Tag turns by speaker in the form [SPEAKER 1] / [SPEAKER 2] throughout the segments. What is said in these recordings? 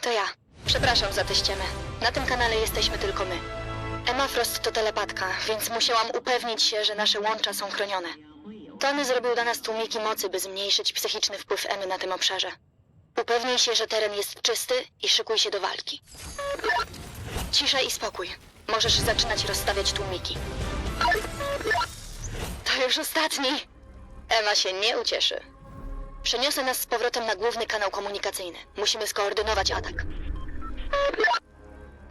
[SPEAKER 1] to ja. Przepraszam za tę ściemę. Na tym kanale jesteśmy tylko my. Emma Frost to telepatka, więc musiałam upewnić się, że nasze łącza są chronione. Tony zrobił dla nas tłumiki mocy, by zmniejszyć psychiczny wpływ Emmy na tym obszarze. Upewnij się, że teren jest czysty i szykuj się do walki. Cisza i spokój. Możesz zaczynać rozstawiać tłumiki. To już ostatni. Emma się nie ucieszy. Przeniosę nas z powrotem na główny kanał komunikacyjny. Musimy skoordynować atak.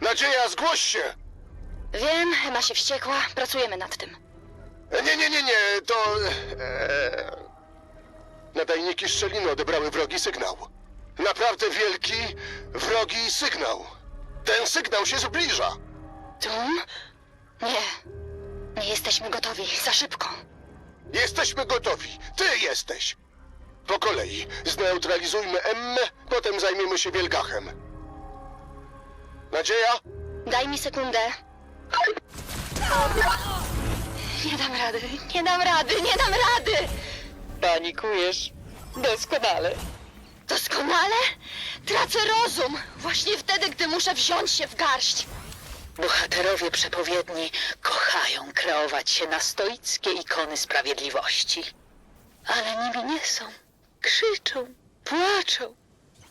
[SPEAKER 2] Nadzieja, zgłoś się!
[SPEAKER 1] Wiem, Emma się wściekła. Pracujemy nad tym.
[SPEAKER 2] Nie, nie, nie, nie, to... E... Nadajniki szczeliny odebrały wrogi sygnał. Naprawdę wielki, wrogi sygnał. Ten sygnał się zbliża.
[SPEAKER 1] Tum? Nie. Nie jesteśmy gotowi. Za szybko.
[SPEAKER 2] Jesteśmy gotowi. Ty jesteś. Po kolei. Zneutralizujmy Emmę, potem zajmiemy się Wielgachem. Nadzieja?
[SPEAKER 1] Daj mi sekundę. Nie dam rady. Nie dam rady. Nie dam rady.
[SPEAKER 3] Panikujesz? Doskonale.
[SPEAKER 1] Doskonale? Tracę rozum. Właśnie wtedy, gdy muszę wziąć się w garść.
[SPEAKER 3] Bohaterowie przepowiedni kochają kreować się na stoickie ikony sprawiedliwości. Ale nimi nie są. Krzyczą, płaczą.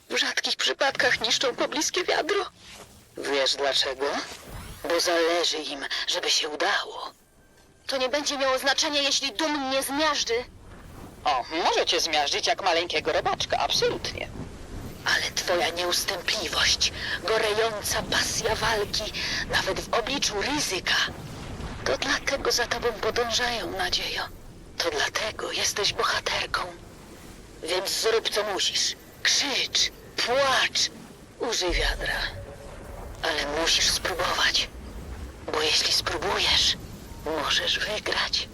[SPEAKER 3] W rzadkich przypadkach niszczą pobliskie wiadro. Wiesz dlaczego? Bo zależy im, żeby się udało.
[SPEAKER 1] To nie będzie miało znaczenia, jeśli dum mnie zmiażdży.
[SPEAKER 3] O, może cię zmiażdżyć jak maleńkiego robaczka, absolutnie. Ale twoja nieustępliwość, gorejąca pasja walki, nawet w obliczu ryzyka, to dlatego za tobą podążają, nadziejo. To dlatego jesteś bohaterką. Więc zrób co musisz. Krzycz, płacz, użyj wiadra. Ale musisz spróbować. Bo jeśli spróbujesz, możesz wygrać.